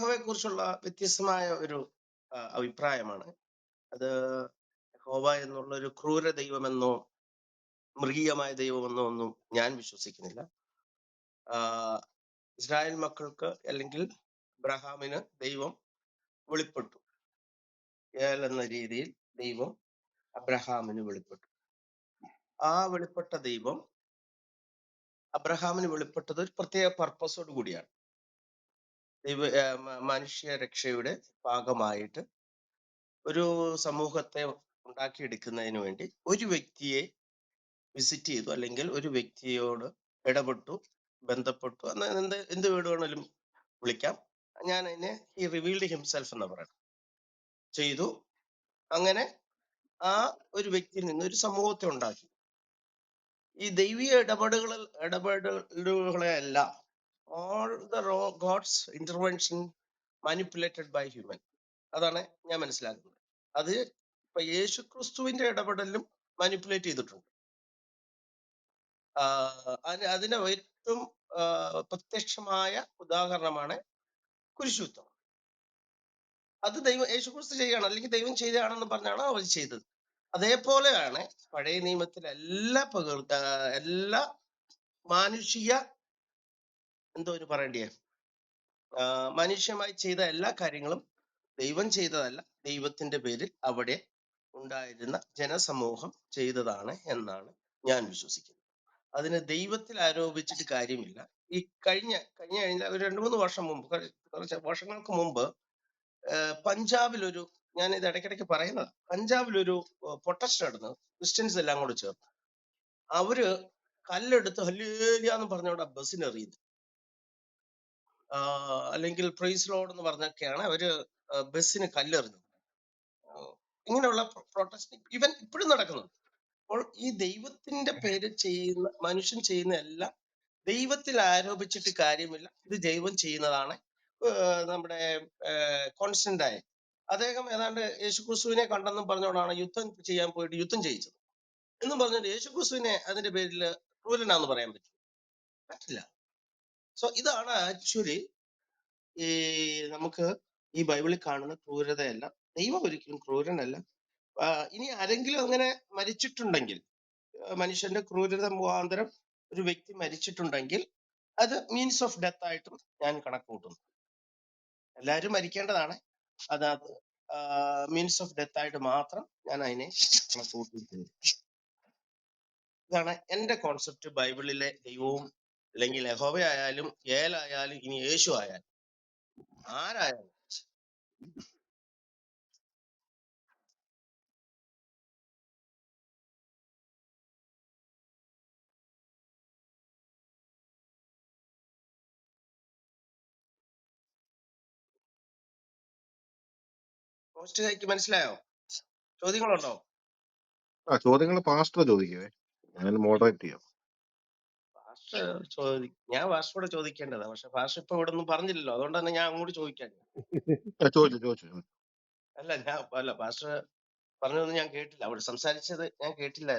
യഹോവയെ കുറിച്ചുള്ള വ്യത്യസ്തമായ ഒരു അഭിപ്രായമാണ്. അത് യഹോവ എന്നുള്ള ഒരു ക്രൂര ദൈവമെന്നോ മൃഗീയമായ ദൈവമെന്നോ ഒന്നും ഞാൻ വിശ്വസിക്കുന്നില്ല. ഇസ്രായേൽ മക്കൾക്ക് അല്ലെങ്കിൽ അബ്രഹാമിന് ദൈവം വെളിപ്പെട്ടു. എന്ന രീതിയിൽ ദൈവം അബ്രഹാമിന് വെളിപ്പെട്ടു. ആ വെളിപ്പെട്ട ദൈവം അബ്രഹാമിന് വെളിപ്പെട്ടത് ഒരു പ്രത്യേക പർപ്പസോട് കൂടിയാണ്. ദൈവ മനുഷ്യരക്ഷയുടെ മനുഷ്യ രക്ഷയുടെ ഭാഗമായിട്ട് ഒരു സമൂഹത്തെ ഉണ്ടാക്കിയെടുക്കുന്നതിന് വേണ്ടി ഒരു വ്യക്തിയെ വിസിറ്റ് ചെയ്തു അല്ലെങ്കിൽ ഒരു വ്യക്തിയോട് ഇടപെട്ടു ബന്ധപ്പെട്ടു അന്ന് എന്ത് എന്ത് വീട് വേണമെങ്കിലും വിളിക്കാം. ഞാൻ അതിനെ ഈ റിവീൽഡ് ഹിംസെൽഫ് എന്ന് പറയുന്നത് ചെയ്തു. അങ്ങനെ ആ ഒരു വ്യക്തിയിൽ നിന്ന് ഒരു സമൂഹത്തെ ഉണ്ടാക്കി. ഈ ദൈവിക ഇടപെടലുകൾ ഇടപെടലുകളെ എല്ലാം all the raw God's intervention manipulated by human അതാണ് ഞാൻ മനസ്സിലാക്കുന്നത്. അത് ഇപ്പൊ യേശു ക്രിസ്തുവിന്റെ ഇടപെടലും മാനിപ്പുലേറ്റ് ചെയ്തിട്ടുണ്ട്. അതിന് ഏറ്റവും പ്രത്യക്ഷമായ ഉദാഹരണമാണ് കുരിശുദ്ധം അത് ദൈവം യേശു ക്രിസ്തു ചെയ്യാണ് അല്ലെങ്കിൽ ദൈവം ചെയ്തതാണെന്ന് പറഞ്ഞാണ് അവർ ചെയ്തത്. അതേപോലെയാണ് പഴയ നിയമത്തിലെ എല്ലാ പകർ എല്ലാ മാനുഷിക എന്തോ ഒരു പറയണ്ടേ മനുഷ്യമായി ചെയ്ത എല്ലാ കാര്യങ്ങളും ദൈവം ചെയ്തതല്ല ദൈവത്തിന്റെ പേരിൽ അവിടെ ഉണ്ടായിരുന്ന ജനസമൂഹം ചെയ്തതാണ് എന്നാണ് ഞാൻ വിശ്വസിക്കുന്നത്. അതിന് ദൈവത്തിൽ ആരോപിച്ചിട്ട് കാര്യമില്ല. ഈ കഴിഞ്ഞ കഴിഞ്ഞ കഴിഞ്ഞ ഒരു രണ്ടു മൂന്ന് വർഷം മുമ്പ് കുറച്ച് വർഷങ്ങൾക്ക് മുമ്പ് പഞ്ചാബിലൊരു ഞാൻ ഇത് ഇടയ്ക്കിടയ്ക്ക് പറയുന്നത് പഞ്ചാബിൽ ഒരു പ്രൊട്ടസ്റ്റ് നടന്നു ക്രിസ്ത്യൻസ് എല്ലാം കൂടെ ചേർന്ന്. അവർ കല്ലെടുത്ത് ഹല്ലേലിയാന്ന് പറഞ്ഞുകൊണ്ട് ആ ബസ്സിന് എറിയുന്നു അല്ലെങ്കിൽ പ്രൈസ് ലോഡ് എന്ന് പറഞ്ഞൊക്കെയാണ് അവർ ബസ്സിന് കല്ലെറിഞ്ഞത്. ഇങ്ങനെയുള്ള പ്രൊട്ടസ്റ്റ് ഇവൻ ഇപ്പോഴും നടക്കുന്നുണ്ട് അപ്പോൾ ഈ ദൈവത്തിന്റെ പേര് ചെയ്യുന്ന മനുഷ്യൻ ചെയ്യുന്ന എല്ലാം ദൈവത്തിൽ ആരോപിച്ചിട്ട് കാര്യമില്ല ഇത് ദൈവം ചെയ്യുന്നതാണ്. നമ്മുടെ കോൺസ്റ്റന്റ് കോൺസ്റ്റന്റായ. അദ്ദേഹം ഏതാണ്ട് യേശുക്രിസ്തുവിനെ കണ്ടെന്നും പറഞ്ഞുകൊണ്ടാണ് യുദ്ധം ചെയ്യാൻ പോയിട്ട് യുദ്ധം ചെയ്യിച്ചത്. എന്നും പറഞ്ഞിട്ട് യേശുക്രിസ്തുവിനെ അതിന്റെ പേരിൽ ക്രൂരനാന്ന് പറയാൻ പറ്റും പറ്റില്ല. സോ ഇതാണ് ആക്ച്വലി ഈ നമുക്ക് ഈ ബൈബിളിൽ കാണുന്ന ക്രൂരതയല്ല. ദൈവം ഒരിക്കലും ക്രൂരനല്ല. ഇനി ആരെങ്കിലും അങ്ങനെ മരിച്ചിട്ടുണ്ടെങ്കിൽ മനുഷ്യന്റെ ക്രൂരത മുഖാന്തരം ഒരു വ്യക്തി മരിച്ചിട്ടുണ്ടെങ്കിൽ അത് മീൻസ് ഓഫ് ഡെത്ത് ആയിട്ടും ഞാൻ കണക്ക് കൂട്ടുന്നു എല്ലാവരും മരിക്കേണ്ടതാണ്. അത് മീൻസ് ഓഫ് ഡെത്ത് ആയിട്ട് മാത്രം ഞാൻ അതിനെ കണക്ക് കൂട്ടിയിട്ടുണ്ട് ഇതാണ് എന്റെ കോൺസെപ്റ്റ് ബൈബിളിലെ ദൈവവും അല്ലെങ്കിൽ യഹോവ ആയാലും ഏലായാലും ഇനി യേശു ആയാലും. ആരായാലും. മനസ്സിലായോ? ചോദ്യങ്ങളുണ്ടോ? ആ ചോദ്യങ്ങൾ പാസ്റ്റർ ചോദിക്കുവേ. ഞാൻ മോഡറേറ്റ് ചെയ്യാം ചോദി ഞാൻ പാസ്റ്ററോട് ചോദിക്കേണ്ടതാ. പക്ഷെ വാസു ഇപ്പൊ ഇവിടെ ഒന്നും പറഞ്ഞില്ലല്ലോ. അതുകൊണ്ട് തന്നെ ഞാൻ അങ്ങോട്ട് ചോദിക്കാൻ ആ, ചോദിച്ചു ചോദിച്ചു അല്ല ഞാൻ അല്ല വാസു പറഞ്ഞതൊന്നും ഞാൻ കേട്ടില്ല. അവിടെ സംസാരിച്ചത് ഞാൻ കേട്ടില്ല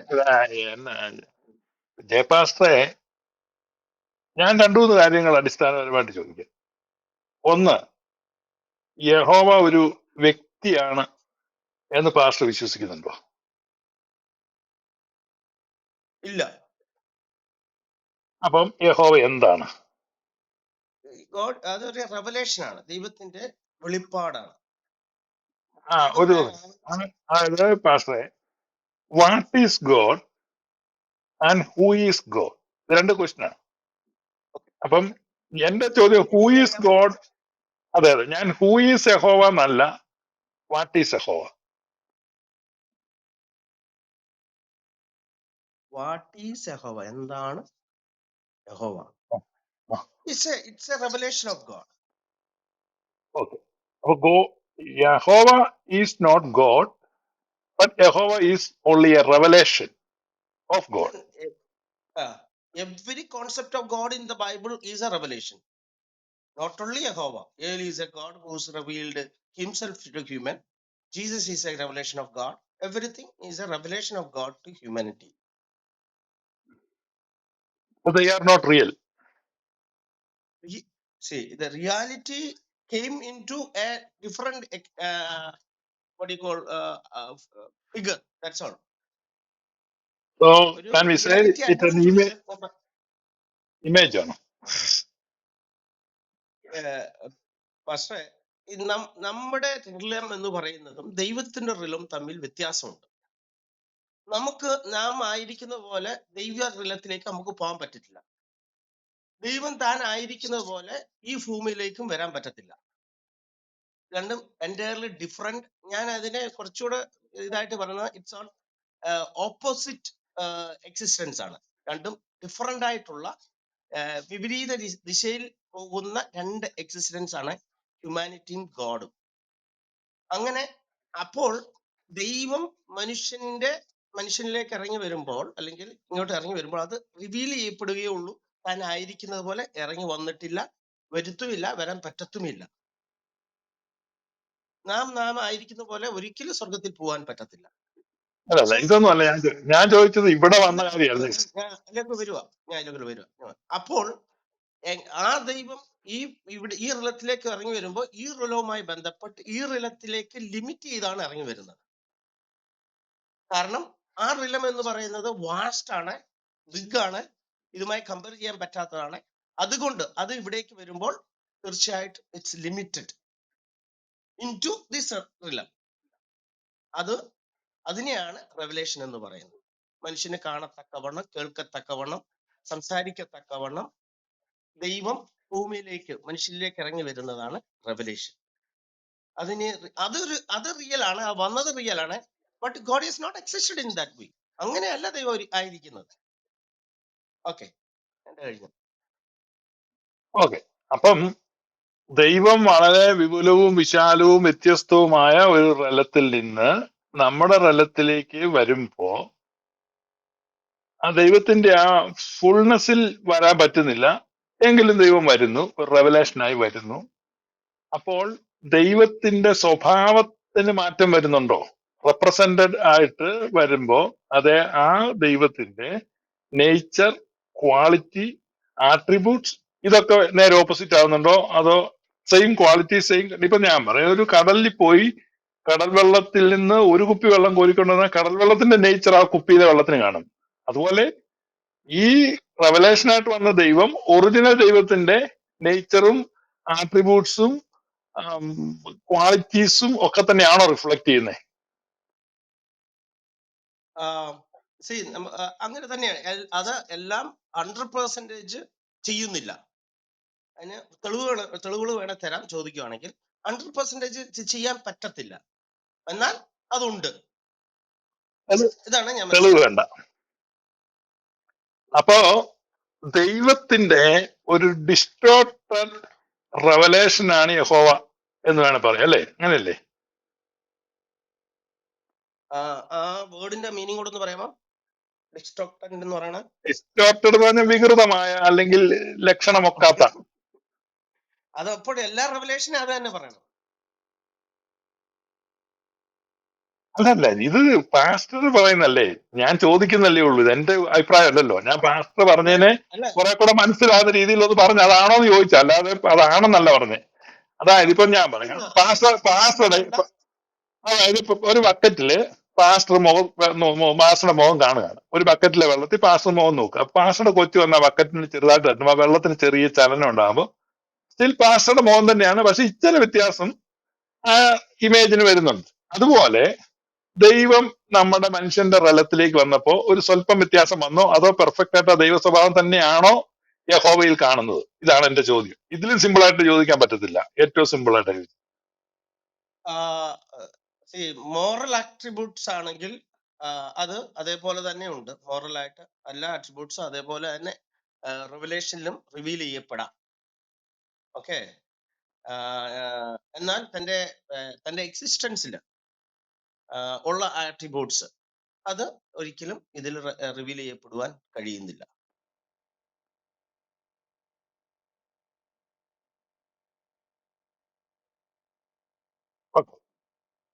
ജയപാസ്റ്ററെ ഞാൻ രണ്ടു മൂന്ന് കാര്യങ്ങൾ അടിസ്ഥാനപരമായിട്ട് ചോദിക്കാം. ഒന്ന് യഹോവ ഒരു വ്യക്തിയാണ് എന്ന് പാസ്റ്റർ വിശ്വസിക്കുന്നുണ്ടോ? ഇല്ല. അപ്പം യഹോവ എന്താണ്? ഗോഡ് അതൊരു റെവലേഷൻ ആണ്. ദൈവത്തിന്റെ വെളിപ്പാടാണ്. ആ ഒരു അതായത് പാസ്റ്ററെ what is God and who is God ഇത് രണ്ട് ക്വസ്റ്റ്യൻ ആണ്. അപ്പം എന്റെ ചോദ്യം ഹൂ ഈസ് ഗോഡ് അതെ അതെ. ഞാൻ ഹൂ ഈസ് യഹോവ എന്നല്ല what is Jehovah? What is Jehovah? എന്താണ് Jehovah ah, it's a it's a revelation of God okay അപ്പൊ go Jehovah is not God but Jehovah is only a revelation of God every concept of God in the Bible is a revelation. Not only Jehovah. Eli is a God who's revealed himself to human. Jesus is a revelation of God. Everything is a revelation of God to humanity. They are not real Re- See, the reality came into a different uh, what do you call uh, uh, figure. That's all. So ഒരു can we say reality it an image image or eh പക്ഷേ ഈ നം- നമ്മുടെ റിലം എന്ന് പറയുന്നതും ദൈവത്തിന്റെ റിലും തമ്മിൽ വ്യത്യാസമുണ്ട് നമുക്ക് നാം ആയിരിക്കുന്ന പോലെ ദൈവ റിലത്തിലേക്ക് നമുക്ക് പോകാൻ പറ്റത്തില്ല ദൈവം താൻ ആയിരിക്കുന്ന പോലെ ഈ ഭൂമിയിലേക്കും വരാൻ പറ്റത്തില്ല. രണ്ടും എന്റയർലി ഡിഫറെന്റ് ഞാൻ അതിനെ കുറച്ചുകൂടെ ഇതായിട്ട് പറയുന്നത് ഇറ്റ്സ് ഓൺ ഓപ്പോസിറ്റ് എക്സിസ്റ്റൻസ് ആണ്. രണ്ടും ഡിഫറെന്റ് ആയിട്ടുള്ള വിപരീത ദിശയിൽ പോകുന്ന രണ്ട് എക്സിസ്റ്റൻസ് ആണ് ഹ്യൂമാനിറ്റിയും ഗോഡും അങ്ങനെ അപ്പോൾ ദൈവം മനുഷ്യന്റെ മനുഷ്യനിലേക്ക് ഇറങ്ങി വരുമ്പോൾ അല്ലെങ്കിൽ ഇങ്ങോട്ട് ഇറങ്ങി വരുമ്പോൾ അത് റിവീൽ ചെയ്യപ്പെടുകയേ ഉള്ളൂ. താൻ ആയിരിക്കുന്നത് പോലെ ഇറങ്ങി വന്നിട്ടില്ല വരുത്തുമില്ല വരാൻ പറ്റത്തുമില്ല. നാം നാം ആയിരിക്കുന്ന പോലെ ഒരിക്കലും സ്വർഗത്തിൽ പോകാൻ പറ്റത്തില്ല. ഇതൊന്നും അല്ല ഞാൻ ചോ- ഞാൻ ചോദിച്ചത് ഇവിടെ വന്ന കാര്യമാണ് ഞാൻ അതിലേക്ക് വരുക ഞാൻ അതിലേക്ക് വരുക ഞാൻ- അപ്പോൾ എ- ആ ദൈവം ഈ ഇവിടെ ഈ റിലത്തിലേക്ക് ഇറങ്ങി വരുമ്പോൾ ഈ റിലവുമായി ബന്ധപ്പെട്ട് ഈ റിലത്തിലേക്ക് ലിമിറ്റ് ചെയ്താണ് ഇറങ്ങി വരുന്നത്. കാരണം ആ റിലം എന്ന് പറയുന്നത് വാസ്റ്റ് ആണ് ബിഗ് ആണ് ഇതുമായി കമ്പയർ ചെയ്യാൻ പറ്റാത്തതാണ്. അതുകൊണ്ട് അത് ഇവിടേക്ക് വരുമ്പോൾ തീർച്ചയായിട്ടും it's limited into this realm അത് അതിനെയാണ് റെവലേഷൻ എന്ന് പറയുന്നത്. മനുഷ്യന് കാണത്തക്കവണ്ണം കേൾക്കത്തക്കവണ്ണം സംസാരിക്കത്തക്കവണ്ണം ദൈവം ഭൂമിയിലേക്ക് മനുഷ്യരിലേക്ക് ഇറങ്ങി വരുന്നതാണ് റെവലേഷൻ അതിന് അതൊരു അത് റിയൽ ആണ് വന്നത് റിയൽ ആണ്. But God is not existed in that way അങ്ങനെയല്ല ദൈവം ആയിരിക്കുന്നത്. ഓക്കെ ഓക്കെ അപ്പം ദൈവം വളരെ വിപുലവും വിശാലവും വ്യത്യസ്തവുമായ ഒരു റലത്തിൽ നിന്ന് നമ്മുടെ റലത്തിലേക്ക് വരുമ്പോ ആ ദൈവത്തിന്റെ ആ ഫുൾനെസ്സിൽ വരാൻ പറ്റുന്നില്ല. എങ്കിലും ദൈവം വരുന്നു. ഒരു റെവലേഷനായി വരുന്നു. അപ്പോൾ ദൈവത്തിന്റെ സ്വഭാവത്തിന് മാറ്റം വരുന്നുണ്ടോ? റെപ്രസെന്റഡ് ആയിട്ട് വരുമ്പോ അതെ ആ ദൈവത്തിന്റെ നേച്ചർ ക്വാളിറ്റി ആട്രിബ്യൂട്ട്സ് ഇതൊക്കെ നേരെ ഓപ്പോസിറ്റ് ആവുന്നുണ്ടോ? അതോ സെയിം ക്വാളിറ്റി സെയിം ഇപ്പൊ ഞാൻ പറയാം ഒരു കടലിൽ പോയി കടൽ വെള്ളത്തിൽ നിന്ന് ഒരു കുപ്പി വെള്ളം കോരിക്കൊണ്ടുവന്ന കടൽ വെള്ളത്തിന്റെ നേച്ചർ ആ കുപ്പിയിലെ വെള്ളത്തിന് കാണും. അതുപോലെ ഈ റെവലേഷനായിട്ട് വന്ന ദൈവം ഒറിജിനൽ ദൈവത്തിന്റെ നേച്ചറും ആട്രിബ്യൂട്ട്സും ക്വാളിറ്റീസും ഒക്കെ തന്നെയാണോ റിഫ്ലക്ട് ചെയ്യുന്നത് സി അങ്ങനെ തന്നെയാണ്. എൽ- അത് എല്ലാം ഹൺഡ്രഡ് പെർസെന്റേജ് ചെയ്യുന്നില്ല. അതിന് തെളിവുകൾ തെളിവുകൾ വേണേൽ തരാം ചോദിക്കുവാണെങ്കിൽ ഹൺഡ്രഡ് പെർസെന്റേജ് ചെയ്യാൻ പറ്റത്തില്ല. എന്നാൽ അതുണ്ട്. അത് ഇതാണ് ഞാൻ തെളിവ് മനസ്സിലാക്കുന്നത്. വേണ്ട. അപ്പോ ദൈവത്തിന്റെ ഒരു ഡിസ്റ്റോർട്ടഡ് റവലേഷൻ ആണ് യഹോവ എന്ന് വേണം പറയാം അല്ലേ? അങ്ങനെയല്ലേ? ആ വേർഡിന്റെ മീനിങ് കൂടെ ഒന്ന് പറയാമോ? ഡിസ്ട്രോക്ടന്റ് എന്ന് പറയണ? ഡിസ്ട്രോക്ടഡ് പറഞ്ഞ വികൃതമായ അല്ലെങ്കിൽ ലക്ഷണമൊക്കാത്ത. അത് അപ്പോൾ എല്ലാ റെവലേഷനും അത് തന്നെ പറയണം. അതല്ല ഇത് പാസ്റ്റർ പറയുന്നല്ലേ? ഞാൻ ചോദിക്കുന്നല്ലേ ഉള്ളൂ ഇത് എന്റെ അഭിപ്രായം അല്ലല്ലോ. ഞാൻ പാസ്റ്റർ അല്ല പറഞ്ഞതിനെ അല്ല. കുറെ കൂടെ മനസ്സിലാകുന്ന രീതിയിൽ ഒന്ന് പറഞ്ഞു അതാണോ എന്ന് ചോദിച്ചു അല്ലാതെ അതാണെന്നല്ല പറഞ്ഞേ. അതായത് ഇപ്പൊ ഞാൻ പറയാം അല്ല, പാസ്റ്റർ പാസ്റ്ററുടെ അതല്ല അതായത് ഇപ്പൊ ഒരു ബക്കറ്റിൽ പാസ്റ്റർ മുഖം പാസ്റ്ററുടെ മുഖം കാണുകയാണ് ഒരു ബക്കറ്റിലെ വെള്ളത്തിൽ പാസ്റ്റർ മുഖം നോക്കുക. പാസ്റ്ററുടെ കൊച്ചു വന്ന ബക്കറ്റിന് ചെറുതായിട്ട് തട്ടുമ്പോൾ വെള്ളത്തിന് ചെറിയ ചലനം ഉണ്ടാകുമ്പോൾ സ്റ്റിൽ പാസ്റ്ററുടെ മുഖം തന്നെയാണ്. പക്ഷെ ഇച്ചിരി വ്യത്യാസം ആ ഇമേജിന് വരുന്നുണ്ട്. അതുപോലെ ദൈവം നമ്മുടെ മനുഷ്യന്റെ റലത്തിലേക്ക് വന്നപ്പോൾ ഒരു സ്വല്പം വ്യത്യാസം വന്നോ? അതോ പെർഫെക്റ്റ് ആയിട്ട് ദൈവ സ്വഭാവം തന്നെയാണോ യഹോവയിൽ കാണുന്നത്? ഇതാണ് എന്റെ ചോദ്യം. ഇതിലും സിമ്പിൾ ആയിട്ട് ചോദിക്കാൻ പറ്റത്തില്ല. ഏറ്റവും സിമ്പിൾ ആയിട്ട് ചോദിക്കാം. മോറൽ ആട്രിബ്യൂട്ട്സ് ആണെങ്കിൽ അത് അതേപോലെ തന്നെ ഉണ്ട്. മോറൽ ആയിട്ട് എല്ലാ ആട്രിബ്യൂട്ട്സും അതേപോലെ തന്നെ റിവലേഷനിലും റിവീൽ ചെയ്യപ്പെടാം. ഓക്കെ? എന്നാൽ തന്റെ തന്റെ എക്സിസ്റ്റൻസിൽ ഉള്ള ആട്രിബ്യൂട്ട്സ് അത് ഒരിക്കലും ഇതിൽ റിവീൽ ചെയ്യപ്പെടുവാൻ കഴിയുന്നില്ല.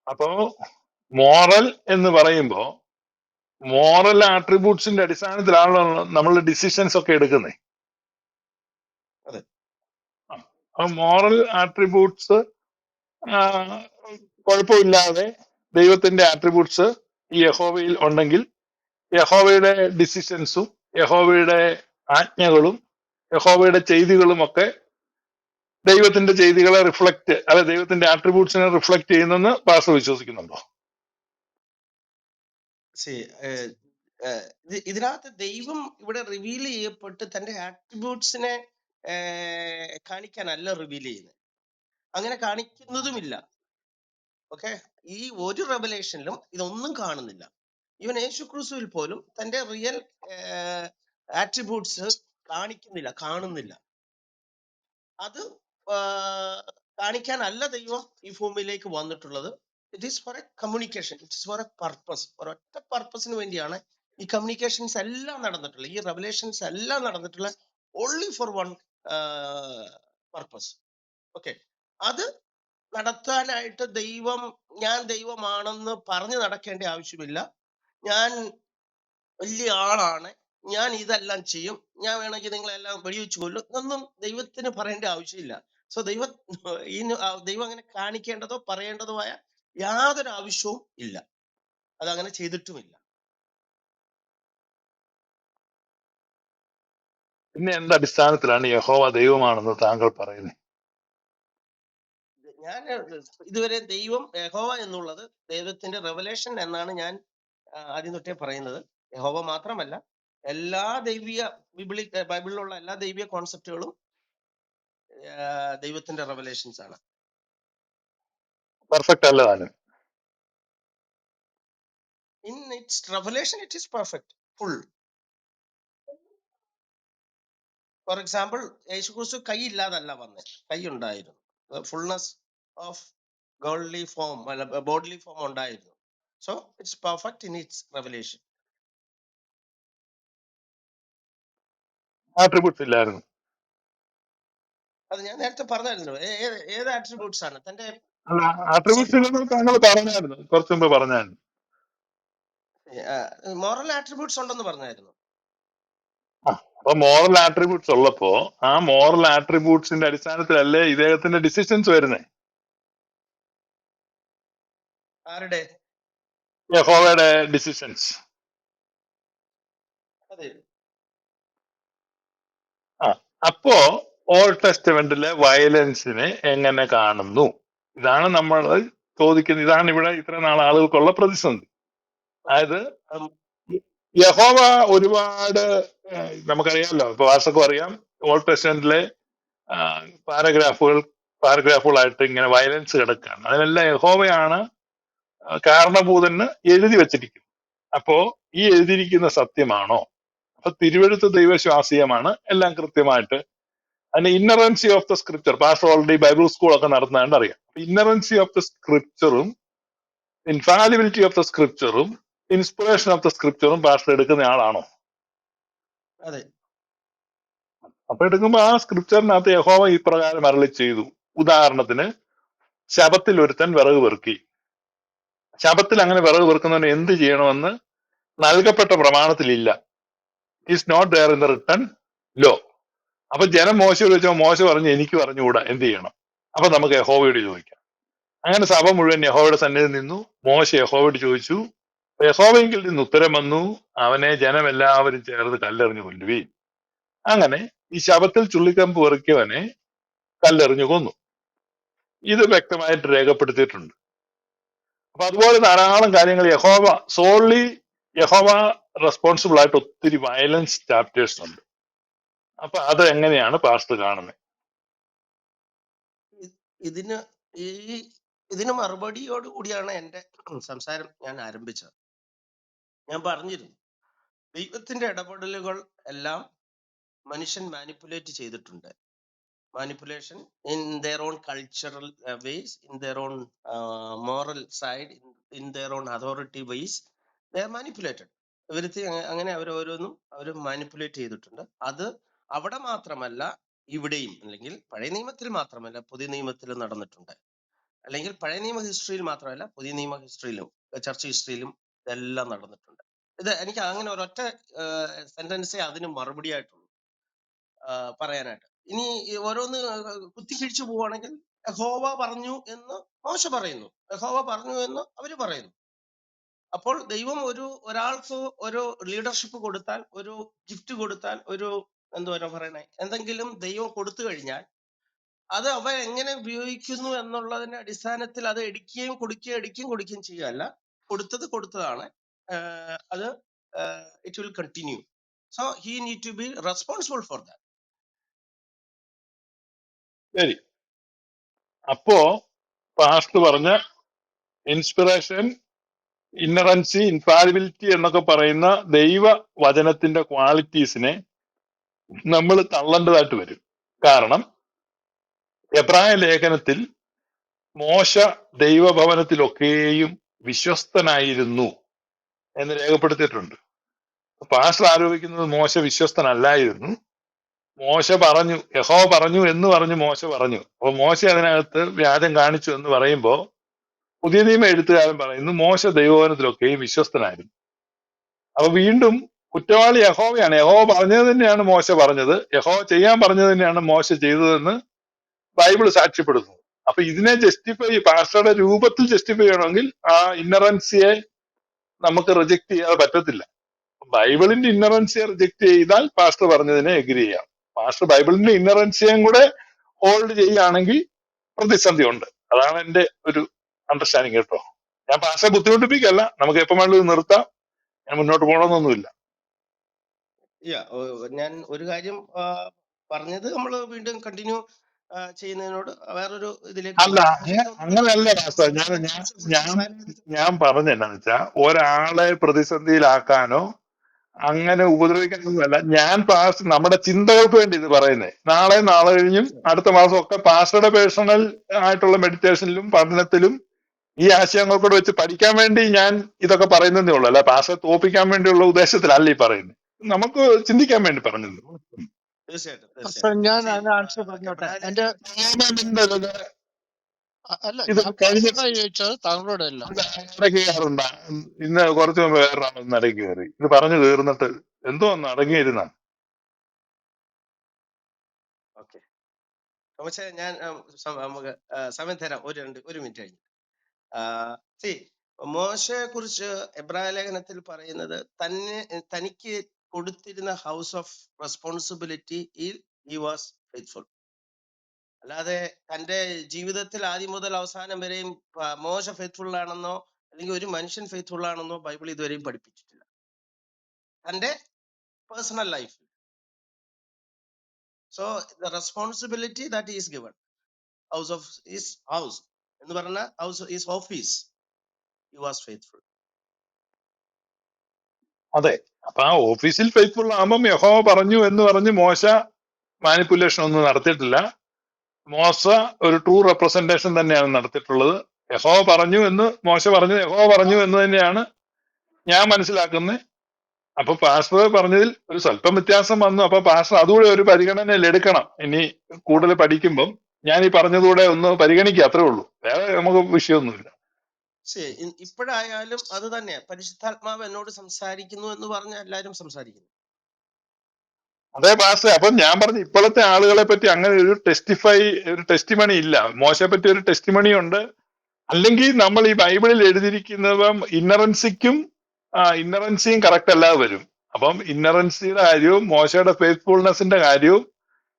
അപ്പോ മോറൽ എന്ന് പറയുമ്പോ മോറൽ ആട്രിബ്യൂട്ട്സിന്റെ അടിസ്ഥാനത്തിലാണല്ലോ നമ്മൾ ഡിസിഷൻസ് ഒക്കെ എടുക്കുന്നത് അതെ. മോറൽ ആട്രിബ്യൂട്ട്സ് കുഴപ്പമില്ലാതെ ദൈവത്തിന്റെ ആട്രിബ്യൂട്ട്സ് ഈ യഹോവയിൽ ഉണ്ടെങ്കിൽ യഹോവയുടെ ഡിസിഷൻസും യഹോവയുടെ ആജ്ഞകളും യഹോവയുടെ ചെയ്തികളും ഒക്കെ ദൈവത്തിന്റെ ചെയ്തികളെ റിഫ്ലക്ട് അല്ലെ ദൈവത്തിന്റെ ആട്രിബ്യൂട്ട്സിനെ റിഫ്ലക്ട് ചെയ്യുന്നെന്ന് പാസ്റ്റർ വിശ്വസിക്കുന്നുണ്ടോ? സി ഇതിനകത്ത് ദൈവം ഇവിടെ റിവീൽ ചെയ്യപ്പെട്ട് തന്റെ ആട്രിബ്യൂട്ട്സിനെ കാണിക്കാനല്ല റിവീൽ ചെയ്യുന്നത് അങ്ങനെ കാണിക്കുന്നതുമില്ല. ഓക്കെ ഈ ഒരു റെവലേഷനിലും ഇതൊന്നും കാണുന്നില്ല. ഈവൻ യേശു ക്രിസ്തുവിൽ പോലും തന്റെ റിയൽ ആട്രിബ്യൂട്ട്സ് കാണിക്കുന്നില്ല കാണുന്നില്ല. അത് കാണിക്കാനല്ല ദൈവം ഈ ഭൂമിയിലേക്ക് വന്നിട്ടുള്ളത്. It is for a communication it is for a purpose ഒരൊറ്റ പർപ്പസിന് വേണ്ടിയാണ് ഈ കമ്മ്യൂണിക്കേഷൻസ് എല്ലാം നടന്നിട്ടുള്ളത്. ഈ റെവലേഷൻസ് എല്ലാം നടന്നിട്ടുള്ള only for one purpose okay അത് നടത്താനായിട്ട് ദൈവം ഞാൻ ദൈവമാണെന്ന് പറഞ്ഞു നടക്കേണ്ട ആവശ്യമില്ല. ഞാൻ വലിയ ആളാണ്. ഞാൻ ഇതെല്ലാം ചെയ്യും. ഞാൻ വേണമെങ്കിൽ നിങ്ങളെല്ലാം വെടിവെച്ച് കൊല്ലും. എന്നൊന്നും ദൈവത്തിന് പറയേണ്ട ആവശ്യമില്ല. സോ ദൈവ ഈ ദൈവം അങ്ങനെ കാണിക്കേണ്ടതോ പറയേണ്ടതോ ആയ യാതൊരു ആവശ്യവും ഇല്ല. അതങ്ങനെ ചെയ്തിട്ടുമില്ല. പിന്നെ എന്ത് അടിസ്ഥാനത്തിലാണ് യഹോവ ദൈവമാണെന്ന് താങ്കൾ പറയുന്നത് ഞാൻ ഇതുവരെ ദൈവം യഹോവ എന്നുള്ളത് ദൈവത്തിന്റെ റെവലേഷൻ എന്നാണ് ഞാൻ ആ, ആദ്യം തൊട്ടേ പറയുന്നത്. യഹോവ മാത്രമല്ല എല്ലാ ദൈവിക ബിബിളി ബൈബിളിലുള്ള എല്ലാ ദൈവിക കോൺസെപ്റ്റുകളും ദൈവത്തിന്റെ റെവലേഷൻസ് ആണ്. പെർഫെക്റ്റ് അല്ല താനും in its revelation it is perfect full for example യേശുക്രിസ്തു കൈ ഇല്ലാതല്ല വന്നത് കൈ ഉണ്ടായിരുന്നു ഫുൾനെസ് ഓഫ് ഗോൾഡ്ലി ഫോം അല്ല ബോഡ്ലി ഫോം ഉണ്ടായിരുന്നു. So it's perfect in it's revelation attributes ഇല്ലായിരുന്നു. അത് ഞാൻ നേരത്തെ പറഞ്ഞായിരുന്നു ഏത് ആട്രിബ്യൂട്ട്സ് ആണ്? തന്റെ അല്ല ആട്രിബ്യൂട്ട്സ് ഇല്ലെന്ന് താങ്കൾ പറഞ്ഞായിരുന്നു കുറച്ചു മുമ്പ് പറഞ്ഞായിരുന്നു. മോറൽ ആട്രിബ്യൂട്ട്സ് ഉണ്ടെന്ന് പറഞ്ഞായിരുന്നു. ആ, അപ്പൊ മോറൽ ആട്രിബ്യൂട്ട്സ് ഉള്ളപ്പോ ആ മോറൽ ആട്രിബ്യൂട്ട്സിന്റെ അടിസ്ഥാനത്തിലല്ലേ ഇദ്ദേഹത്തിന്റെ ഡിസിഷൻസ് വരുന്നത് ആരുടെ? യഹോവയുടെ ഡിസിഷൻസ് അതെ. ആ അപ്പോ ഓൾഡ് ടെസ്റ്റമെന്റിലെ വയലൻസിനെ എങ്ങനെ കാണുന്നു? ഇതാണ് നമ്മൾ ചോദിക്കുന്നത്. ഇതാണ് ഇവിടെ ഇത്ര നാൾ ആളുകൾക്കുള്ള പ്രതിസന്ധി. അതായത് യഹോവ ഒരുപാട് നമുക്കറിയാമല്ലോ ഇപ്പൊ വാസക്കും അറിയാം ഓൾഡ് ടെസ്റ്റമെന്റിലെ പാരഗ്രാഫുകൾ പാരഗ്രാഫുകളായിട്ട് ഇങ്ങനെ വയലൻസ് കിടക്കുകയാണ്. അതിനെല്ലാം യഹോവയാണ് കാരണഭൂതന് എഴുതി വെച്ചിരിക്കുന്നത്. അപ്പോ ഈ എഴുതിയിരിക്കുന്ന സത്യമാണോ? അപ്പൊ തിരുവഴുത്ത് ദൈവശ്വാസീയമാണ് എല്ലാം കൃത്യമായിട്ട് അതിന്റെ inerrancy of the scripture pastor already Bible school ഒക്കെ നടത്തുന്നതുകൊണ്ട് അറിയാം. ഇന്നറൻസി ഓഫ് ദ സ്ക്രിപ്ചറും ഇൻഫാലിബിലിറ്റി ഓഫ് ദ സ്ക്രിപ്ചറും ഇൻസ്പിറേഷൻ ഓഫ് ദ സ്ക്രിപ്ചറും പാസ്റ്റർ എടുക്കുന്ന ആളാണോ? അതെ. അപ്പൊ എടുക്കുമ്പോ ആ സ്ക്രിപ്ചറിനകത്ത് യഹോവ ഈ പ്രകാരം അരളി ചെയ്തു. ഉദാഹരണത്തിന് ശബത്തിൽ ഒരുത്തൻ വിറക് പെറുക്കി. ശബത്തിൽ അങ്ങനെ വിറക് പെറുക്കുന്നവന് എന്ത് ചെയ്യണമെന്ന് നൽകപ്പെട്ട പ്രമാണത്തിലില്ല. Is not there in the return law അപ്പൊ ജനം മോശയോട് ചോദിച്ചോ മോശ പറഞ്ഞു എനിക്ക് പറഞ്ഞുകൂടാ എന്ത് ചെയ്യണം? അപ്പൊ നമുക്ക് യഹോവയോട് ചോദിക്കാം. അങ്ങനെ സഭ മുഴുവൻ യഹോവയുടെ സന്നിധി നിന്നു മോശ യഹോവയോട് ചോദിച്ചു യഹോവയെങ്കിൽ നിന്ന് ഉത്തരം വന്നു അവനെ ജനം എല്ലാവരും ചേർന്ന് കല്ലെറിഞ്ഞു കൊല്ലുവി അങ്ങനെ ഈ ശവത്തിൽ ചുള്ളിക്കമ്പ് പെറുക്കിയവനെ കല്ലെറിഞ്ഞു കൊന്നു. ഇത് വ്യക്തമായിട്ട് രേഖപ്പെടുത്തിയിട്ടുണ്ട്. അപ്പൊ അതുപോലെ ധാരാളം കാര്യങ്ങൾ യഹോവ സോൾലി യഹോവ റെസ്പോൺസിബിൾ ആയിട്ട് ഒത്തിരി വയലൻസ് ചാപ്റ്റേഴ്സ് ഉണ്ട്. അപ്പൊ അത് എങ്ങനെയാണ് പാസ്റ്റ് കാണുന്നത് ഇതിന് ഈ ഇതിന് മറുപടിയോട് കൂടിയാണ് എന്റെ സംസാരം ഞാൻ ആരംഭിച്ചത്. ഞാൻ പറഞ്ഞിരുന്നു ദൈവത്തിന്റെ ഇടപെടലുകൾ എല്ലാം മനുഷ്യൻ മാനിപ്പുലേറ്റ് ചെയ്തിട്ടുണ്ട്. Manipulation in their own cultural ways in their own moral side in their own authority ways the manipulated everything അങ്ങനെ അവരോരോന്നും അവർ മാനിപ്പുലേറ്റ് ചെയ്തിട്ടുണ്ട്. അത് അവിടെ മാത്രമല്ല ഇവിടെയും അല്ലെങ്കിൽ പഴയ നിയമത്തിൽ മാത്രമല്ല പുതിയ നിയമത്തിലും നടന്നിട്ടുണ്ട്. അല്ലെങ്കിൽ പഴയ നിയമ ഹിസ്റ്ററിയിൽ മാത്രമല്ല പുതിയ നിയമ ഹിസ്റ്ററിയിലും ചർച്ച ഹിസ്റ്ററിയിലും ഇതെല്ലാം നടന്നിട്ടുണ്ട്. ഇത് എനിക്ക് അങ്ങനെ ഒരൊറ്റ സെന്റൻസേ അതിന് മറുപടി ആയിട്ടുള്ളൂ. പറയാനായിട്ട്. ഇനി ഓരോന്ന് കുത്തിക്കിഴിച്ചു പോവുകയാണെങ്കിൽ യഹോവ പറഞ്ഞു എന്ന് മോശ പറയുന്നു. യഹോവ പറഞ്ഞു എന്ന് അവർ പറയുന്നു. അപ്പോൾ ദൈവം ഒരു ഒരാൾക്ക് ഒരു ലീഡർഷിപ്പ് കൊടുത്താൽ ഒരു ഗിഫ്റ്റ് കൊടുത്താൽ ഒരു എന്തുവാ പറയണേ. എന്തെങ്കിലും ദൈവം കൊടുത്തു കഴിഞ്ഞാൽ അത് അവ എങ്ങനെ ഉപയോഗിക്കുന്നു എന്നുള്ളതിന്റെ അടിസ്ഥാനത്തിൽ അത് എടുക്കുകയും കൊടുക്കുകയും എടുക്കുകയും കൊടുക്കുകയും ചെയ്യുകയല്ല. കൊടുത്തത് കൊടുത്തതാണ്. അത് it will continue so he need to be responsible for that ശരി. അപ്പോ പാസ്റ്റ് പറഞ്ഞ ഇൻസ്പിറേഷൻ ഇന്നറൻസി ഇൻഫാലിബിലിറ്റി എന്നൊക്കെ പറയുന്ന ദൈവ വചനത്തിന്റെ ക്വാളിറ്റീസിനെ നമ്മൾ തള്ളേണ്ടതായിട്ട് വരും. കാരണം എബ്രായ ലേഖനത്തിൽ മോശ ദൈവഭവനത്തിലൊക്കെയും വിശ്വസ്തനായിരുന്നു എന്ന് രേഖപ്പെടുത്തിയിട്ടുണ്ട്. പാസ്റ്റർ ആരോപിക്കുന്നത് മോശ വിശ്വസ്തനല്ലായിരുന്നു. മോശ പറഞ്ഞു യഹോ പറഞ്ഞു എന്ന് പറഞ്ഞു മോശ പറഞ്ഞു. അപ്പൊ മോശ അതിനകത്ത് വ്യാജം കാണിച്ചു എന്ന് പറയുമ്പോൾ പുതിയ നിയമ എഴുത്തുകാരൻ പറയുന്നു മോശ ദൈവഭവനത്തിലൊക്കെയും വിശ്വസ്തനായിരുന്നു. അപ്പൊ വീണ്ടും കുറ്റവാളി യഹോവയാണ്. യഹോവ പറഞ്ഞത് തന്നെയാണ് മോശ പറഞ്ഞത്. യഹോവ ചെയ്യാൻ പറഞ്ഞത് തന്നെയാണ് മോശ ചെയ്തതെന്ന് ബൈബിൾ സാക്ഷ്യപ്പെടുന്നു. അപ്പൊ ഇതിനെ ജസ്റ്റിഫൈ പാസ്റ്ററുടെ രൂപത്തിൽ ജസ്റ്റിഫൈ ചെയ്യണമെങ്കിൽ ആ ഇന്നറൻസിയെ നമുക്ക് റിജക്ട് ചെയ്യാതെ പറ്റത്തില്ല. ബൈബിളിന്റെ ഇന്നറൻസിയെ റിജക്ട് ചെയ്താൽ പാസ്റ്റർ പറഞ്ഞതിനെ എഗ്രി ചെയ്യാം. പാസ്റ്റർ ബൈബിളിന്റെ ഇന്നറൻസിയെയും കൂടെ ഹോൾഡ് ചെയ്യുകയാണെങ്കിൽ പ്രതിസന്ധി ഉണ്ട്. അതാണ് എന്റെ ഒരു അണ്ടർസ്റ്റാൻഡിങ് കേട്ടോ. ഞാൻ പാസ്റ്ററെ ബുദ്ധിമുട്ടിപ്പിക്കല്ല നമുക്ക് എപ്പം വേണ്ടത് നിർത്താം. ഞാൻ മുന്നോട്ട് പോകണമെന്നൊന്നുമില്ല. ഓ- ഞാൻ ഒരു കാര്യം പറഞ്ഞത് നമ്മൾ വീണ്ടും കണ്ടിന്യൂ ചെയ്യുന്നതിനോട് വേറൊരു ഇതിലേക്ക് അല്ല പോകാം. പക്ഷേ അങ്ങ- അങ്ങനെയല്ല ഞാൻ ഞാൻ ഞാൻ ഞാൻ പറഞ്ഞ എന്നാന്ന് വെച്ചാ ഒരാളെ പ്രതിസന്ധിയിലാക്കാനോ അങ്ങനെ ഉപദ്രവിക്കാനൊന്നുമല്ല. ഞാൻ പാസ് നമ്മുടെ ചിന്തകൾക്ക് വേണ്ടി ഇത് പറയുന്നത് നാളെ നാളെ കഴിഞ്ഞും അടുത്ത മാസം ഒക്കെ പാസ്റ്ററുടെ പേഴ്സണൽ ആയിട്ടുള്ള മെഡിറ്റേഷനിലും പഠനത്തിലും ഈ ആശയങ്ങൾ കൂടെ വെച്ച് പഠിക്കാൻ വേണ്ടി ഞാൻ ഇതൊക്കെ പറയുന്നതേ ഉള്ളൂ. അല്ല പാസ്റ്റർ തോപ്പിക്കാൻ വേണ്ടിയുള്ള ഉദ്ദേശത്തിലല്ല ഈ പറയുന്നത് നമുക്ക് ചിന്തിക്കാൻ വേണ്ടി പറഞ്ഞത് തീർച്ചയായിട്ടും അപ്പൊ തീർച്ചയായിട്ടും. ഞാൻ അതിന് ആൻസർ പറഞ്ഞോട്ടെ. എബ്രായ എന്റെ ഇത് അ- അല്ല ഇത് ഞാൻ കഴിഞ്ഞ പാസ്റ്ററായി ചോദിച്ചത് താങ്കളോട് അല്ല കയറുണ്ട ഇന്ന് കുറച്ച് മുമ്പ് വേറൊരാളൊന്ന് അടങ്ങി കയറി. ഇത് പറഞ്ഞു തീർന്നിട്ട് എന്തോ ഒന്ന് അടങ്ങിയിരുന്ന. ഓക്കെ. പക്ഷേ ഞാൻ ആ, സം- നമുക്ക് ആ, സമയം തരാം. ഒരു രണ്ട് ഒരു മിനിറ്റ് കഴിഞ്ഞ്. സി മോശയെ കുറിച്ച് എബ്രായ ലേഖനത്തിൽ പറയുന്നത് തന്നെ തനിക്ക് കൊടുത്തിരുന്ന ഹൗസ് ഓഫ് റെസ്പോൺസിബിലിറ്റി ഈ വാസ് ഫെയ്ത്ത്ഫുൾ അല്ലാതെ തന്റെ ജീവിതത്തിൽ ആദ്യം മുതൽ അവസാനം വരെയും മോശ ഫെയ്ത്ത്ഫുൾ ആണെന്നോ അല്ലെങ്കിൽ ഒരു മനുഷ്യൻ ഫെയ്ത്ത്ഫുൾ ആണെന്നോ ബൈബിൾ ഇതുവരെയും പഠിപ്പിച്ചിട്ടില്ല. തന്റെ personal life so the responsibility that is given house of is house എന്ന് പറഞ്ഞ house is office you was faithful അതെ. അപ്പൊ ആ ഓഫീസിൽ ഫെയ്ത്ത്ഫുൾ ആകുമ്പം യഹോ പറഞ്ഞു എന്ന് പറഞ്ഞ് മോശ മാനിപ്പുലേഷൻ ഒന്നും നടത്തിയിട്ടില്ല. മോശ ഒരു ട്രൂ റെപ്രസെന്റേഷൻ തന്നെയാണ് നടത്തിയിട്ടുള്ളത്. യഹോവ പറഞ്ഞു എന്ന് മോശ പറഞ്ഞു യഹോവ പറഞ്ഞു എന്ന് തന്നെയാണ് ഞാൻ മനസ്സിലാക്കുന്നത്. അപ്പൊ പാസ്റ്റർ പറഞ്ഞതിൽ ഒരു സ്വല്പം വ്യത്യാസം വന്നു. അപ്പൊ പാസ്റ്റർ അതുകൂടെ ഒരു പരിഗണനയിൽ എടുക്കണം. ഇനി കൂടുതൽ പഠിക്കുമ്പം ഞാൻ ഈ പറഞ്ഞതുകൂടെ ഒന്ന് പരിഗണിക്കുക അത്രേ ഉള്ളൂ. വേറെ നമുക്ക് വിഷയമൊന്നുമില്ല. ഇപ്പോഴായാലും അത് തന്നെ. പരിശുദ്ധാത്മാവ് എന്നോട് സംസാരിക്കുന്നു എന്ന് പറഞ്ഞ എല്ലാരും സംസാരിക്കുന്നു. അതെ ബാസ് അപ്പൊ ഞാൻ പറഞ്ഞു ഇപ്പോഴത്തെ ആളുകളെ പറ്റി അങ്ങനെ ഒരു ടെസ്റ്റിഫൈ ഒരു ടെസ്റ്റിമണി ഇല്ല. മോശയെ പറ്റി ഒരു ടെസ്റ്റിമണി ഉണ്ട്. അല്ലെങ്കിൽ നമ്മൾ ഈ ബൈബിളിൽ എഴുതിയിരിക്കുന്നതും ഇന്നറൻസിക്കും ഇന്നറൻസിയും കറക്റ്റ് അല്ലാതെ വരും. അപ്പം ഇന്നറൻസിയുടെ കാര്യവും മോശയുടെ ഫെയ്ത്ത്ഫുൾനെസിന്റെ കാര്യവും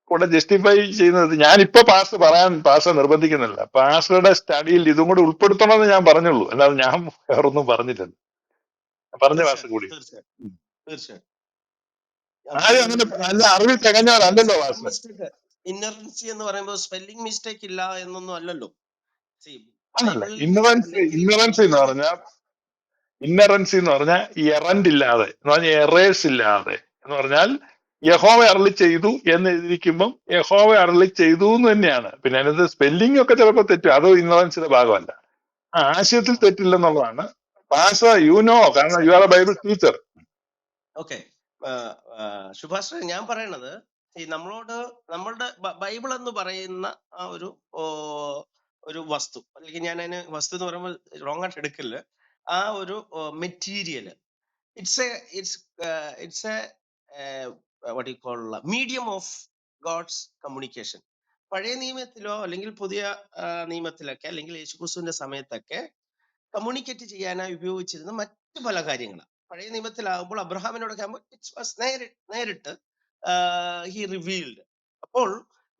കൂടെ ജസ്റ്റിഫൈ ചെയ്യുന്നത് ഞാനിപ്പോ പാസ് പറയാൻ പാസ് നിർബന്ധിക്കുന്നില്ല. പാസ്വേഡ് സ്റ്റഡിയിൽ ഇതും കൂടെ ഉൾപ്പെടുത്തണമെന്ന് ഞാൻ പറഞ്ഞുള്ളൂ. അല്ലാതെ ഞാൻ വേറൊന്നും പറഞ്ഞിട്ടില്ല. പറഞ്ഞ പാസ് കൂടി തീർച്ചയായിട്ടും തീർച്ചയായിട്ടും ആരും അങ്ങനെ നല്ല അറിവിൽ തികഞ്ഞവരല്ലല്ലോ പാസ് ഇന്നറൻസി എന്ന് പറയുമ്പോൾ സ്പെല്ലിംഗ് മിസ്റ്റേക്ക് ഇല്ല എന്നൊന്നും അല്ലല്ലോ. See, അല്ലല്ല ബൈബിളിൽ ഇന്നറൻസി അല്ലെങ്കിൽ ഇന്നറൻസ് എന്ന് പറഞ്ഞാൽ ഇന്നറൻസി എന്ന് പറഞ്ഞാൽ എറന്റ് ഇല്ലാതെ എന്ന് പറഞ്ഞാൽ എറേഴ്സ് ഇല്ലാതെ എന്ന് പറഞ്ഞാൽ യഹോവ അരളി ചെയ്തു എന്ന് എഴുതിയിരിക്കുമ്പം യഹോവ അരളി ചെയ്തു എന്ന് തന്നെയാണ്. പിന്നെ അതിനകത്ത് സ്പെല്ലിംഗ് ഒക്കെ ചിലപ്പോൾ തെറ്റും. അത് ഇന്നറൻസിയുടെ ഭാഗമല്ല. ആ ആശയത്തിൽ തെറ്റില്ലെന്നുള്ളതാണ്. ഭാഷ യു നോ കാരണം you are a Bible teacher okay Subhash ഞാൻ പറയണത് ഈ നമ്മളോട് നമ്മളുടെ ബൈബിൾ എന്ന് പറയുന്ന ആ ഒരു ഒരു വസ്തു അല്ലെങ്കിൽ ഞാൻ അതിന് വസ്തു എന്ന് പറയുമ്പോൾ റോങ് ആയിട്ട് എടുക്കില്ല ആ ഒരു material it's a it's it's a what you call medium of God's communication പഴയ നിയമത്തിലോ അല്ലെങ്കിൽ പുതിയ നിയമത്തിലൊക്കെ അല്ലെങ്കിൽ യേശുക്രിസ്തുവിന്റെ സമയത്തൊക്കെ കമ്മ്യൂണിക്കേറ്റ് ചെയ്യാനായി ഉപയോഗിച്ചിരുന്ന മറ്റു പല കാര്യങ്ങളാണ് പഴയ നിയമത്തിലാകുമ്പോൾ അബ്രഹാമിനോടൊക്കെ ആകുമ്പോൾ ഇറ്റ്സ് വാസ് നേരിട്ട് നേരിട്ട് ഹി റിവീൽഡ് അപ്പോൾ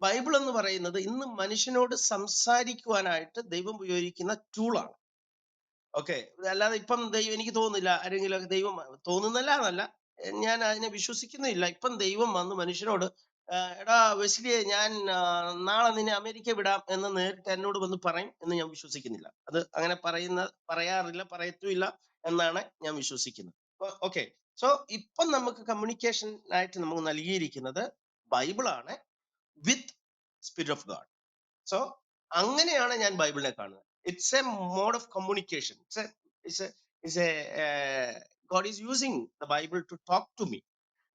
ബൈബിൾ എന്ന് പറയുന്നത് ഇന്ന് മനുഷ്യനോട് സംസാരിക്കുവാനായിട്ട് ദൈവം ഉപയോഗിക്കുന്ന ടൂളാണ് ഓക്കെ. അല്ലാതെ ഇപ്പം ദൈവം എനിക്ക് തോന്നുന്നില്ല. ആരെങ്കിലും ദൈവം തോന്നുന്നില്ല എന്നല്ല ഞാൻ അതിനെ വിശ്വസിക്കുന്നില്ല. ഇപ്പം ദൈവം വന്ന് മനുഷ്യനോട് എടാ വെസ്ലിയെ ഞാൻ നാളെ നിന്നെ അമേരിക്ക വിടാം എന്ന് നേരിട്ട് എന്നോട് വന്ന് പറയും എന്ന് ഞാൻ വിശ്വസിക്കുന്നില്ല. അത് അങ്ങനെ പറയുന്ന പറയാറില്ല പറയത്തുമില്ല എന്നാണ് ഞാൻ വിശ്വസിക്കുന്നത്. ഓക്കെ. സോ ഇപ്പം നമുക്ക് കമ്മ്യൂണിക്കേഷൻ ആയിട്ട് നമുക്ക് നൽകിയിരിക്കുന്നത് ബൈബിളാണ് with spirit of God. So അങ്ങനെയാണ് ഞാൻ ബൈബിളിനെ കാണുന്നത്. It's a mode of communication. It's a it's a God is using the Bible to talk to me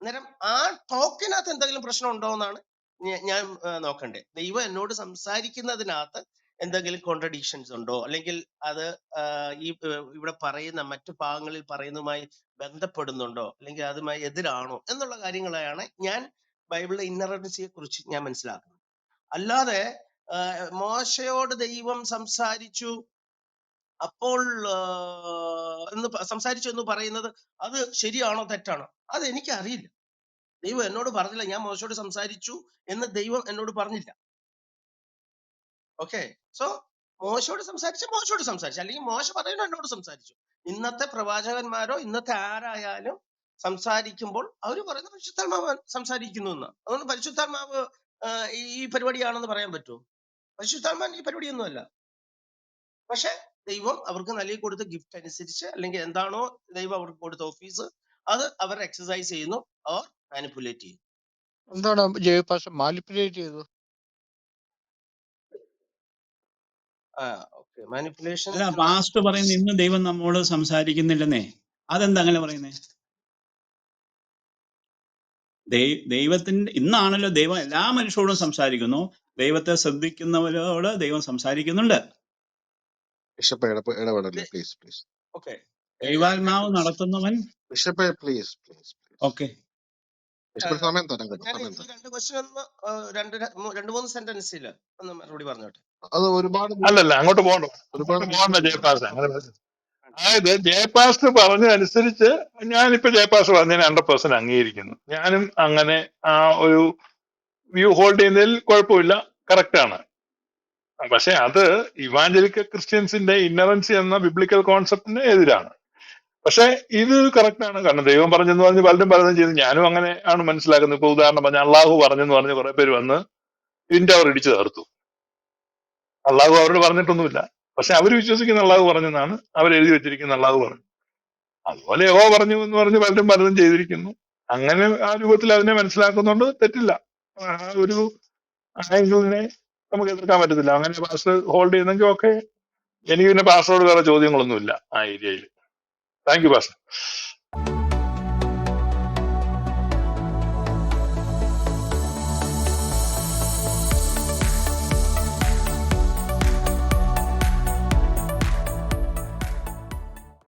അന്നേരം ആ ടോക്കിനകത്ത് എന്തെങ്കിലും പ്രശ്നം ഉണ്ടോ എന്നാണ് ഞാൻ നോക്കണ്ടേ. ദൈവം എന്നോട് സംസാരിക്കുന്നതിനകത്ത് എന്തെങ്കിലും കോൺട്രഡിക്ഷൻസ് ഉണ്ടോ? അല്ലെങ്കിൽ അത് ഈ ഇവിടെ പറയുന്ന മറ്റു ഭാഗങ്ങളിൽ പറയുന്നതുമായി ബന്ധപ്പെടുന്നുണ്ടോ? അല്ലെങ്കിൽ അതുമായി എതിരാണോ? എന്നുള്ള കാര്യങ്ങളെയാണ് ഞാൻ ബൈബിളിലെ ഇന്നറൻസിയെ കുറിച്ച് ഞാൻ മനസ്സിലാക്കുന്നത്. അല്ലാതെ മോശയോട് ദൈവം സംസാരിച്ചു അപ്പോൾ എന്ന് സംസാരിച്ചു എന്ന് പറയുന്നത് അത് ശരിയാണോ തെറ്റാണോ? അത് എനിക്ക് അറിയില്ല ദൈവം എന്നോട് പറഞ്ഞില്ല ഞാൻ മോശയോട് സംസാരിച്ചു എന്ന് ദൈവം എന്നോട് പറഞ്ഞില്ല. ഓക്കെ? സോ മോശയോട് സംസാരിച്ച മോശയോട് സംസാരിച്ചു. അല്ലെങ്കിൽ മോശ പറയുന്നു എന്നോട് സംസാരിച്ചു. ഇന്നത്തെ പ്രവാചകന്മാരോ ഇന്നത്തെ ആരായാലും സംസാരിക്കുമ്പോൾ അവർ പറയുന്ന പരിശുദ്ധാത്മാവ് സംസാരിക്കുന്നു എന്ന്. അതുകൊണ്ട് പരിശുദ്ധാത്മാവ് ഈ പരിപാടിയാണെന്ന് പറയാൻ പറ്റുമോ? പരിശുദ്ധാത്മാൻ ഈ പരിപാടിയൊന്നുമല്ല. പക്ഷെ ദൈവം അവർക്ക് നൽകി കൊടുത്ത ഗിഫ്റ്റ് അനുസരിച്ച് അല്ലെങ്കിൽ എന്താണോ ദൈവം അവർക്ക് കൊടുത്ത ഓഫീസ് അത് അവർ എക്സസൈസ് ചെയ്യുന്നു അവർ മാനിപ്പുലേറ്റ് ചെയ്യുന്നു. എന്താണ് മാനിപ്പുലേറ്റ് ചെയ്തു? ആ ഓക്കെ മാനിപ്പുലേഷൻ അല്ല പാസ്റ്റ് പറയുന്ന ഇന്ന് ദൈവം നമ്മോട് സംസാരിക്കുന്നില്ലെന്നേ. അതെന്താ അങ്ങനെ പറയുന്നേ? ദൈ- ദൈവത്തിന്റെ ഇന്നാണല്ലോ ദൈവം എല്ലാ മനുഷ്യരോടും സംസാരിക്കുന്നു. ദൈവത്തെ ശ്രദ്ധിക്കുന്നവരോട് ദൈവം സംസാരിക്കുന്നുണ്ട്. ബിഷപ്പ് ഇടപെ- ഇടപെടല്ലേ പ്ലീസ് പ്ലീസ്. ഓക്കെ. ദൈവാത്മാവ് നടത്തുന്നവൻ? Bishop please please okay. Bishop സമയം തരാം കേട്ടോ ഞാൻ സമയം ഈ തരാം. രണ്ട് ക്വസ്റ്റ്യൻ ഒന്ന് ആ, രണ്ട് ര- മൂ- രണ്ട് മൂന്ന് സെന്റൻസിൽ ഒന്ന് മറുപടി പറഞ്ഞോട്ടെ. അത് ഒരുപാട് അല്ലല്ല അങ്ങോട്ട് പോകണ്ട. ഒരുപാട് അങ്ങോട്ട് പോകണ്ട ജയപാസ്. അങ്ങനെ അതായത് ജയപാസ് പറഞ്ഞതനുസരിച്ച് ഞാനിപ്പോ ജയപാസ് പറഞ്ഞതിന് ഹൺഡ്രഡ് പെർസെന്റ് അംഗീകരിക്കുന്നു. ഞാനും അങ്ങനെ ആ ഒരു വ്യൂ ഹോൾഡ് ചെയ്യുന്നതിൽ കുഴപ്പമില്ല. കറക്റ്റ് ആണ്. പക്ഷെ അത് ഇവാഞ്ചലിക്കൽ ക്രിസ്ത്യൻസിന്റെ ഇന്നറൻസി എന്ന ബിബ്ലിക്കൽ കോൺസെപ്റ്റിന് എതിരാണ്. പക്ഷെ ഇത് കറക്റ്റ് ആണ്. കാരണം ദൈവം പറഞ്ഞെന്ന് പറഞ്ഞ് പലരും പലതും ചെയ്തു. ഞാനും അങ്ങനെ ആണ് മനസ്സിലാക്കുന്നത്. ഇപ്പൊ ഉദാഹരണം പറഞ്ഞ അള്ളാഹു പറഞ്ഞെന്ന് പറഞ്ഞ് കുറെ പേര് വന്ന് ഇതിന്റെ അവർ ഇടിച്ചു തീർത്തു അള്ളാഹു അവരോട് പറഞ്ഞിട്ടൊന്നുമില്ല. പക്ഷെ അവർ വിശ്വസിക്കുന്ന അള്ളാഹു പറഞ്ഞെന്നാണ് അവർ എഴുതി വെച്ചിരിക്കുന്ന അള്ളാഹു പറഞ്ഞു. അതുപോലെ യഹോ പറഞ്ഞു എന്ന് പറഞ്ഞ് പലരും പലതും ചെയ്തിരിക്കുന്നു. അങ്ങനെ ആ രൂപത്തിൽ അതിനെ മനസ്സിലാക്കുന്നുണ്ട് തെറ്റില്ല. ആ ഒരു ആംഗിളിനെ നമുക്ക് എതിർക്കാൻ പറ്റത്തില്ല. അങ്ങനെ പാസ് ഹോൾഡ് ചെയ്യുന്നെങ്കിൽ ഓക്കെ എനിക്ക് പിന്നെ പാസ്വേഡ് വേറെ ചോദ്യങ്ങളൊന്നുമില്ല ആ ഏരിയയിൽ താങ്ക് യു പാസ്റ്റർ